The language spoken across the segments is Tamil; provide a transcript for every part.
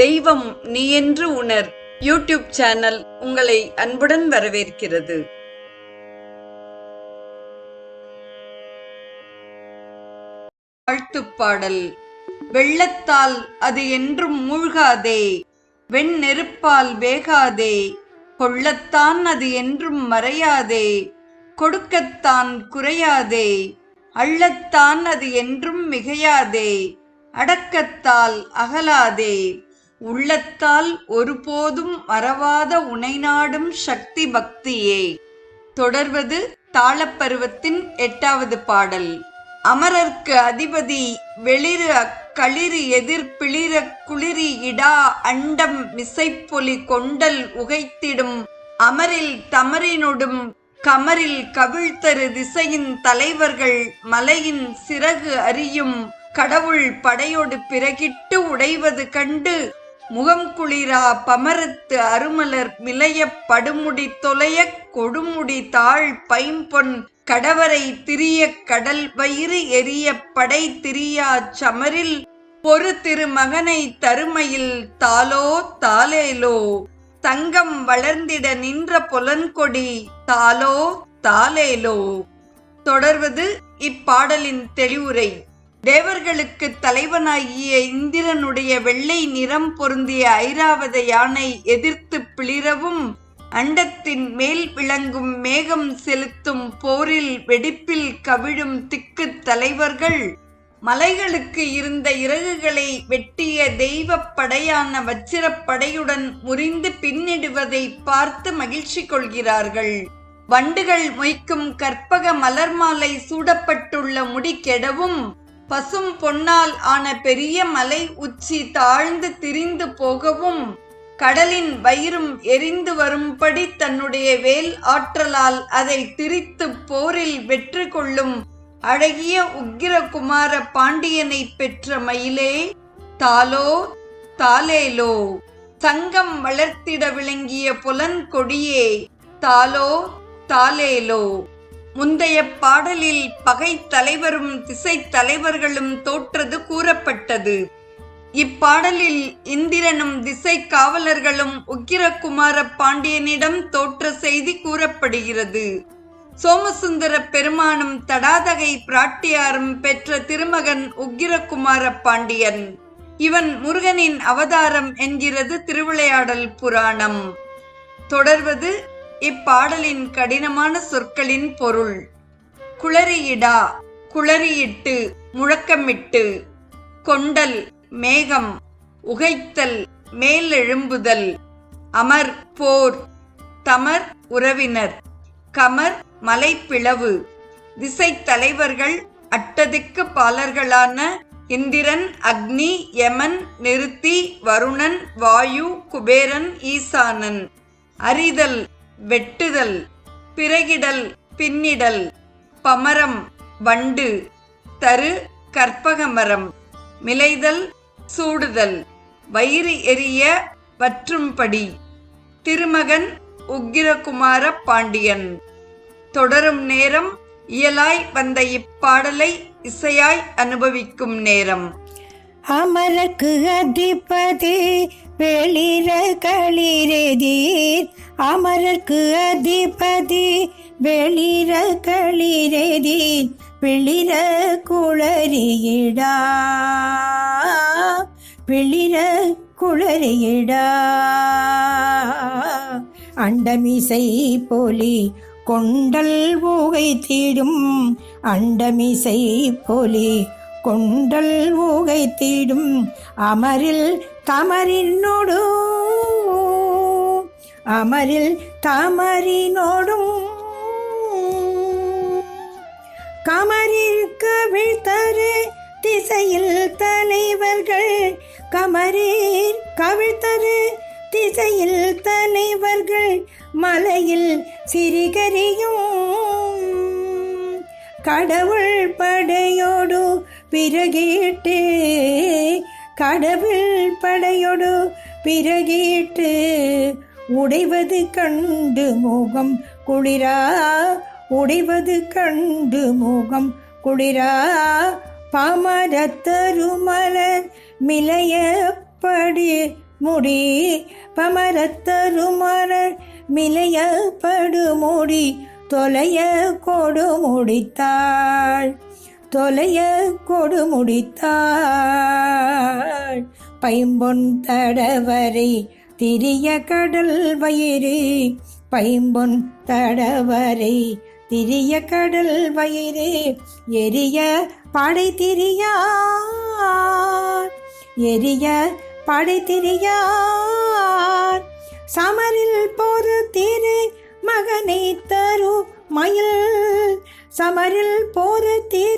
தெய்வம் நீ என்று உணர். யூடியூப் சேனல் உங்களை அன்புடன் வரவேற்கிறது. பாடல் வெள்ளத்தால் அது என்றும் மூழ்காதே. வெண் நெருப்பால் வேகாதே. கொள்ளத்தான் அது என்றும் மறையாதே. கொடுக்கத்தான் குறையாதே. அள்ளத்தான் அது என்றும் மிகையாதே. அடக்கத்தால் அகலாதே. உள்ளத்தால் ஒருபோதும் மறவாத உனைநாடும் சக்தி பக்தியே. தொடர்வது தாளப்பருவத்தின் எட்டாவது பாடல். அமரர்க்கு அதிபதி வெளிரு அக்களிறு எதிர் பிளிர குளிரி இடா அண்டம் மிசைப்பொலி கொண்டல் உகைத்திடும் அமரில் தமரினொடும் கமரில் கவிழ்த்தரு திசையின் தலைவர்கள் மலையின் சிறகு அறியும் கடவுள் படையோடு பிறகிட்டு உடைவது கண்டு முகம் குளிரா பமரத்து அருமலர் மிளைய படுமுடி தொலைய கொடுமுடி தாழ் பைம்பொன் கடவரை திரிய கடல் வயிறு எரிய படை திரியா சமரில் பொறு திருமகனை தருமையில் தாலோ தாலேலோ தங்கம் வளர்ந்திட நின்ற பொலன்கொடி தாலோ தாலேலோ தொடர்வது இப்பாடலின் தெளிவுரை. தேவர்களுக்கு தலைவனாகிய இந்திரனுடைய வெள்ளை நிறம் பொருந்திய ஐராவத யானை எதிர்த்து பிளிரவும் அண்டத்தின் மேல் விளங்கும் மேகம் செலுத்தும் போரில் வெடிப்பில் கவிழும் திக்கு தலைவர்கள். மலைகளுக்கு இருந்த இறகுகளை வெட்டிய தெய்வப் படையான வச்சிரப்படையுடன் முறிந்து பின்னிடுவதை பார்த்து மகிழ்ச்சி கொள்கிறார்கள். வண்டுகள் மொய்க்கும் கற்பக மலர் மாலை சூடப்பட்டுள்ள முடி கெடவும் பசும் பொன்னால் ஆன பெரிய மலை உச்சி தாழ்ந்து திரிந்து போகவும் கடலின் வயிறும் எரிந்து வரும்படி தன்னுடைய வேல் ஆற்றலால் அதை திரித்து போரில் வெற்றி கொள்ளும் அழகிய உக்கிரகுமார பாண்டியனை பெற்ற மயிலே தாலோ தாலேலோ சங்கம் வளர்த்திட விளங்கிய புலன் கொடியே தாலோ தாலேலோ முந்தைய பாடலில் பகை தலைவரும் திசை தலைவர்களும் தோற்றது கூறப்பட்டது. இப்பாடலில் இந்திரனும் திசை காவலர்களும் உக்கிரகுமார பாண்டியனிடம் தோற்ற செய்தி கூறப்படுகிறது. சோமசுந்தர பெருமானும் தடாதகை பிராட்டியாரும் பெற்ற திருமகன் உக்கிரகுமார பாண்டியன். இவன் முருகனின் அவதாரம் என்கிறது திருவிளையாடல் புராணம். தொடர்வது இப்பாடலின் கடினமான சொற்களின் பொருள். குளறியிடா குளறியிட்டு முழக்கமிட்டு. கொண்டல் மேகம். உகைத்தல் மேலெழும்புதல். அமர் போர். தமர் உறவினர். கமர் மலைப்பிளவு. திசை தலைவர்கள் அட்டதிக்கு பாலர்களான இந்திரன் அக்னி யமன் நிறுத்தி வருணன் வாயு குபேரன் ஈசானன். அறிதல் வெட்டுதல் பிறகிடல் பின்னிடல் பமரம் வண்டு தரு கற்பகமரம் மிளைதல் சூடுதல் வயிறு எரிய வற்றும்படி திருமகன் உக்கிரகுமார பாண்டியன். தொடரும் நேரம் இயலாய் வந்த இப்பாடலை இசையாய் அனுபவிக்கும் நேரம். அமரக்கு அதிபதி வெளிர களிரெதீர். அமரக்கு அதிபதி வெளிர களிரெதீர். வெளிர குளறியிடா வெளிர குளறியிடா. அண்டமிசை போலி கொண்டல் ஊகை தீடும் அண்டமிசை போலி கொண்டல் ஊகை தீடும் அமரில் தமரினோடு. அமரில் தமரினோடும். கமரிற்கு வீழ்த்தரு திசையில் தலைவர்கள். கமரீர் கவிழ்த்தரு திசையில் தலைவர்கள். மலையில் சிறிகரியும். கடவுள் படையோடு பிறகிட்டு கடவுள் படையொடு பிறகிட்டு உடைவது கண்டு முகம் குளிரா? உடைவது கண்டு முகம் குளிரா? பமரத்தருமலர் மிளையப்படி முடி பமரத்தருமலர் மிலைய முடி தொலைய கொடு முடித்தாள். தொலைய கொடுமுடித்தாள் பைம்பொன் தடவரை திரிய கடல் வயிறு. பைம்பொன் தடவரை திரிய கடல் வயிறு. எரிய படை திரியார். எரிய படை திரியார். சமரில் போது திரு மகனை தரு மயில். சமரில் போது திரு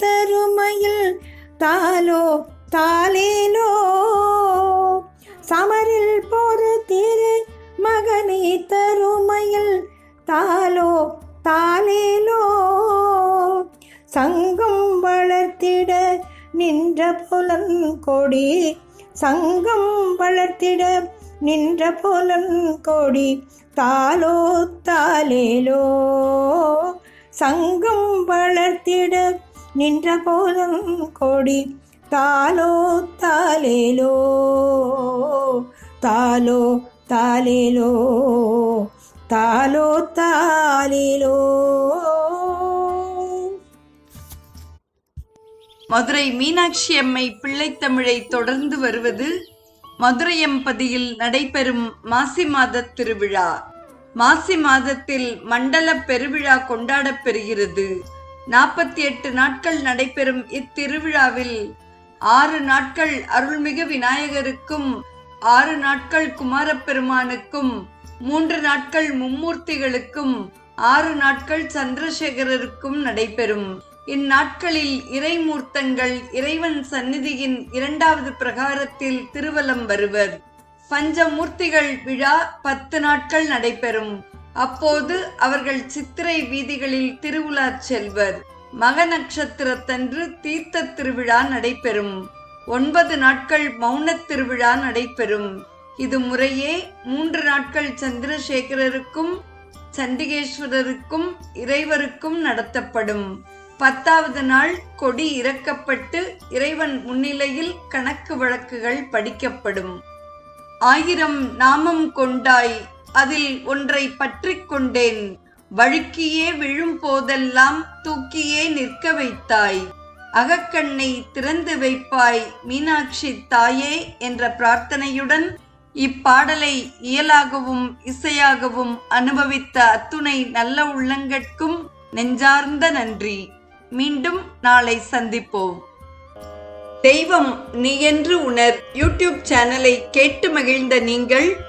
தருமையில் தாலோ தாலேலோ சமரில் போது திரு மகனை தருமையில் தாலோ தாலேலோ சங்கம் வளர்த்திட நின்ற புலங்கொடி சங்கம் வளர்த்திட நின்ற புலங்கொடி தாலோ தாலேலோ சங்கம் வளர்த்திட நின்ற புலங்கொடி தாலோ தாலேலோ தாலோ தாலேலோ தாலோ தாலேலோ மதுரை மீனாட்சி அம்மை பிள்ளைத்தமிழை தொடர்ந்து வருவது மதுரையம்பதியில் நடைபெறும் மாசி மாத திருவிழா. மாசி மாதத்தில் மண்டல பெருவிழா கொண்டாடப் பெறுகிறது. நாற்பத்தி எட்டு நாட்கள் நடைபெறும் இத்திருவிழாவில் ஆறு நாட்கள் அருள்மிகு விநாயகருக்கும் ஆறு நாட்கள் குமாரப்பெருமானுக்கும் மூன்று நாட்கள் மும்மூர்த்திகளுக்கும் ஆறு நாட்கள் சந்திரசேகரருக்கும் நடைபெறும். இந்நாட்களில் இறைமூர்த்தங்கள் இறைவன் சந்நிதியின் இரண்டாவது பிரகாரத்தில் திருவலம் வருவர். பஞ்சமூர்த்திகள் விழா பத்து நாட்கள் நடைபெறும். அப்போது அவர்கள் சித்திரை வீதிகளில் திருவுலா செல்வர். மக நட்சத்திரத்தன்று தீர்த்த திருவிழா நடைபெறும். ஒன்பது நாட்கள் மௌனத் திருவிழா நடைபெறும். இது முறையே மூன்று நாட்கள் சந்திரசேகரருக்கும் சண்டிகேஸ்வரருக்கும் இறைவருக்கும் நடத்தப்படும். பத்தாவது நாள் கொடி இறக்கப்பட்டு இறைவன் முன்னிலையில் கணக்கு வழக்குகள் படிக்கப்படும். ஆயிரம் நாமம் கொண்டாய் அதில் ஒன்றை பற்றி கொண்டேன். வழுக்கியே விழும் போதெல்லாம் தூக்கியே நிற்க வைத்தாய். அகக்கண்ணை திறந்து வைப்பாய் மீனாட்சி தாயே என்ற பிரார்த்தனையுடன் இப்பாடலை இயலாகவும் இசையாகவும் அனுபவித்த அத்துணை நல்ல உள்ளங்கட்கும் நெஞ்சார்ந்த நன்றி. மீண்டும் நாளை சந்திப்போம். தெய்வம் நீ என்று உணர். யூடியூப் சேனலை கேட்டு மகிழ்ந்த நீங்கள்